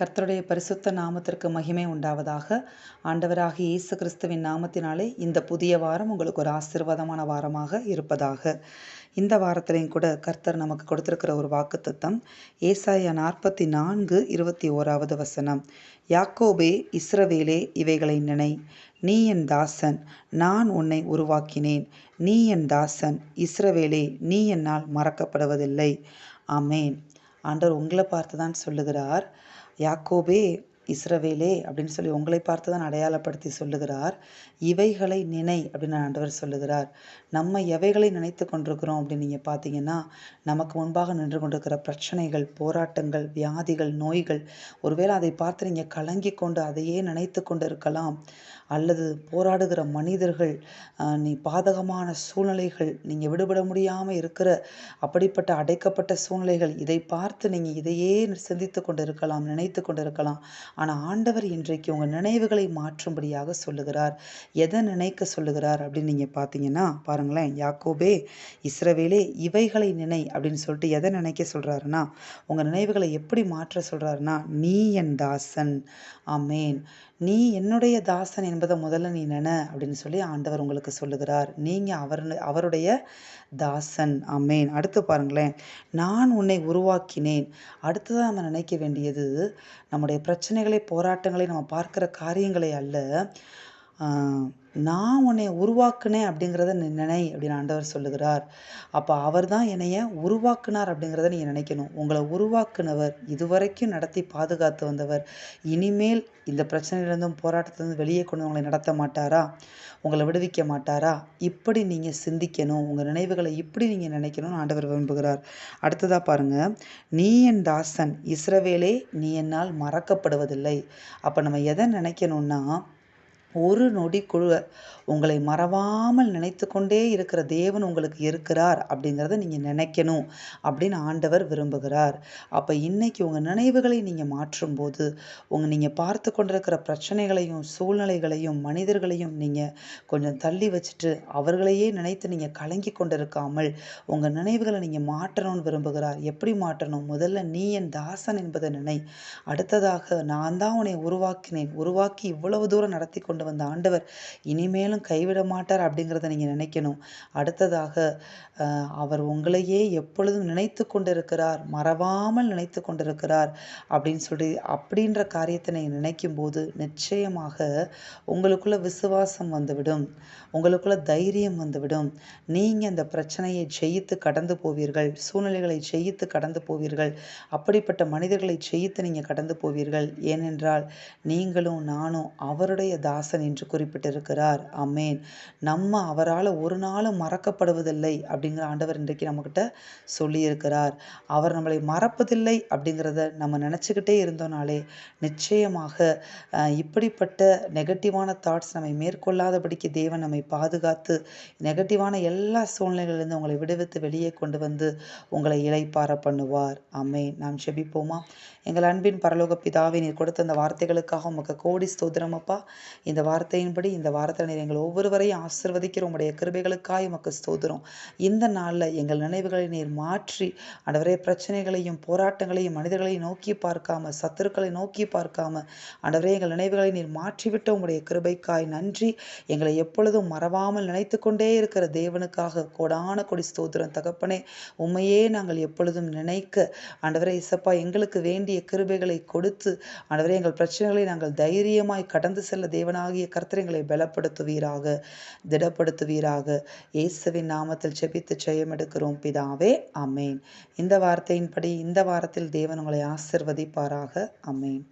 கர்த்தருடைய பரிசுத்த நாமத்திற்கு மகிமை உண்டாவதாக. ஆண்டவராக இயேசு கிறிஸ்துவின் நாமத்தினாலே இந்த புதிய வாரம் உங்களுக்கு ஒரு ஆசீர்வாதமான வாரமாக இருப்பதாக. இந்த வாரத்திலையும் கூட கர்த்தர் நமக்கு கொடுத்திருக்கிற ஒரு வாக்குத்தத்தம் ஏசாயா நாற்பத்தி நான்கு இருபத்தி ஓராவது வசனம். யாக்கோபே இஸ்ரவேலே இவைகளை நினை. நீ என் தாசன் நான் உன்னை உருவாக்கினேன். நீ என் தாசன் இஸ்ரவேலே நீ என்னால் மறக்கப்படுவதில்லை. அமேன் ஆண்டவர் உங்களை பார்த்து தான் சொல்லுகிறார். யாக்கோபே இஸ்ரவேலே அப்படின்னு சொல்லி உங்களை பார்த்து தான் அடையாளப்படுத்தி சொல்லுகிறார். இவைகளை நினை அப்படின்னு ஆண்டவர் சொல்லுகிறார். நம்ம எவைகளை நினைத்து கொண்டிருக்கிறோம் அப்படின்னு நீங்கள் பார்த்தீங்கன்னா நமக்கு முன்பாக நின்று கொண்டிருக்கிற பிரச்சனைகள் போராட்டங்கள் வியாதிகள் நோய்கள் ஒருவேளை அதை பார்த்து நீங்கள் கலங்கி கொண்டு அதையே நினைத்து கொண்டு இருக்கலாம் அல்லது போராடுகிற மனிதர்கள் நீ பாதகமான சூழ்நிலைகள் நீங்கள் விடுபட முடியாமல் இருக்கிற அப்படிப்பட்ட அடைக்கப்பட்ட சூழ்நிலைகள் இதை பார்த்து நீங்கள் இதையே சிந்தித்து கொண்டு இருக்கலாம் நினைத்து கொண்டு இருக்கலாம் ஆனால் ஆண்டவர் இன்றைக்கு உங்கள் நினைவுகளை மாற்றும்படியாக சொல்லுகிறார். எதை நினைக்க சொல்லுகிறார் அப்படின்னு நீங்கள் பார்த்தீங்கன்னா பாருங்களேன் யாக்கோபே இஸ்ரவேலே இவைகளை நினை அப்படின்னு சொல்லிட்டு எதை நினைக்க சொல்கிறாருன்னா உங்கள் நினைவுகளை எப்படி மாற்ற சொல்கிறாருன்னா நீ என் தாசன். ஆமேன். நீ என்னுடைய தாசன் என்பதை முதல்ல நீ நின அப்படின்னு சொல்லி ஆண்டவர் உங்களுக்கு சொல்லுகிறார். நீங்கள் அவர் அவருடைய தாசன். அமேன் அடுத்து பாருங்களேன். நான் உன்னை உருவாக்கினேன். அடுத்ததாக நம்ம நினைக்க வேண்டியது நம்முடைய பிரச்சனைகளை போராட்டங்களை நம்ம பார்க்குற காரியங்களை அல்ல நான் உன்னை உருவாக்குனேன் அப்படிங்கிறத நினை அப்படின்னு ஆண்டவர் சொல்லுகிறார். அப்போ அவர் தான் என்னைய உருவாக்குனார் அப்படிங்கிறத நீங்கள் நினைக்கணும். உங்களை உருவாக்குனவர் இதுவரைக்கும் நடத்தி பாதுகாத்து வந்தவர் இனிமேல் இந்த பிரச்சனையிலேருந்தும் போராட்டத்திலேருந்து வெளியே கொண்டு உங்களை நடத்த மாட்டாரா? உங்களை விடுவிக்க மாட்டாரா? இப்படி நீங்கள் சிந்திக்கணும். உங்கள் நினைவுகளை இப்படி நீங்கள் நினைக்கணும்னு ஆண்டவர் விரும்புகிறார். அடுத்ததாக பாருங்கள் நீ என் தாசன் இஸ்ரவேலே நீ என்னால் மறக்கப்படுவதில்லை. அப்போ நம்ம எதை நினைக்கணும்னா ஒரு நொடி குழு. உங்களை மறவாமல் நினைத்து கொண்டே இருக்கிற தேவன் உங்களுக்கு இருக்கிறார் அப்படிங்கிறத நீங்கள் நினைக்கணும் அப்படின்னு ஆண்டவர் விரும்புகிறார். அப்போ இன்னைக்கு உங்கள் நினைவுகளை நீங்கள் மாற்றும்போது உங்கள் நீங்கள் பார்த்து கொண்டிருக்கிற பிரச்சனைகளையும் சூழ்நிலைகளையும் மனிதர்களையும் நீங்கள் கொஞ்சம் தள்ளி வச்சுட்டு அவர்களையே நினைத்து நீங்கள் கலங்கி கொண்டிருக்காமல் உங்கள் நினைவுகளை நீங்கள் மாற்றணும்னு விரும்புகிறார். எப்படி மாற்றணும்? முதல்ல நீ என் தாசன் என்பதை நினை. அடுத்ததாக நான் தான் உன்னை உருவாக்கினேன். உருவாக்கி இவ்வளவு தூரம் நடத்தி கொண்டு வந்த ஆண்டவர் இனிமேலும் கைவிட மாட்டார் அப்படிங்கிறத நீங்கள் நினைக்கணும். அடுத்ததாக அவர் உங்களையே எப்பொழுதும் நினைத்து கொண்டிருக்கிறார் மறவாமல் நினைத்து கொண்டிருக்கிறார் அப்படின்னு சொல்லி அப்படின்ற காரியத்தை நீங்கள் நினைக்கும் போது நிச்சயமாக உங்களுக்குள்ள விசுவாசம் வந்துவிடும். உங்களுக்குள்ள தைரியம் வந்துவிடும். நீங்கள் அந்த பிரச்சனையை ஜெயித்து கடந்து போவீர்கள் சூழ்நிலைகளை ஜெயித்து கடந்து போவீர்கள் அப்படிப்பட்ட மனிதர்களை ஜெயித்து நீங்கள் கடந்து போவீர்கள். ஏனென்றால் நீங்களும் நானும் அவருடைய தாசன் என்று குறிப்பிட்டிருக்கிறார். அமேன் நம்ம அவரால் ஒரு நாளும் மறக்கப்படுவதில்லை அப்படிங்கிற ஆண்டவர் இன்றைக்கு நம்மக்கிட்ட சொல்லியிருக்கிறார். அவர் நம்மளை மறப்பதில்லை அப்படிங்கிறத நம்ம நினச்சிக்கிட்டே இருந்தோனாலே நிச்சயமாக இப்படிப்பட்ட நெகட்டிவான தாட்ஸ் நம்மை மேற்கொள்ளாதபடிக்கு தேவன் நம்மை பாதுகாத்து நெகட்டிவான எல்லா சூழ்நிலைகளிலிருந்து உங்களை விடுவித்து வெளியே கொண்டு வந்து உங்களை இலைப்பார பண்ணுவார். அம்மே நாம் செபிப்போமா எங்கள் அன்பின் பரலோக பிதாவை நீர் கொடுத்த அந்த வார்த்தைகளுக்காக உமக்கு கோடி ஸ்தோத்திரமப்பா இந்த வார்த்தையின்படி இந்த வாரத்தில் நீர் எங்கள் ஒவ்வொருவரையும் ஆசிர்வதிக்கிற உங்களுடைய கிருபைகளுக்காக உமக்கு ஸ்தோத்திரம். இந்த நாளில் எங்கள் நினைவுகளை நீர் மாற்றி அண்டவரே பிரச்சனைகளையும் போராட்டங்களையும் மனிதர்களையும் நோக்கி பார்க்காம சத்துருக்களை நோக்கி பார்க்காம அண்டவரே எங்கள் நினைவுகளை நீர் மாற்றிவிட்ட உங்களுடைய கிருபைக்காய் நன்றி. எங்களை எப்பொழுதும் மறவாமல் நினைத்து கொண்டே இருக்கிற தேவனுக்காக கோடான கொடி ஸ்தோத்திரம். தகப்பனே உண்மையே நாங்கள் எப்பொழுதும் நினைக்க ஆண்டவரே இசப்பா எங்களுக்கு வேண்டிய கிருபைகளை கொடுத்து ஆண்டவரே எங்கள் பிரச்சனைகளை நாங்கள் தைரியமாய் கடந்து செல்ல தேவனாகிய கர்த்தரைங்களை பலப்படுத்துவீராக திடப்படுத்துவீராக. இயேசுவின் நாமத்தில் செபித்து ஜெயமெடுக்கிறோம் பிதாவே. அமேன் இந்த வார்த்தையின்படி இந்த வாரத்தில் தேவன் உங்களை ஆசிர்வதிப்பாராக. அமேன்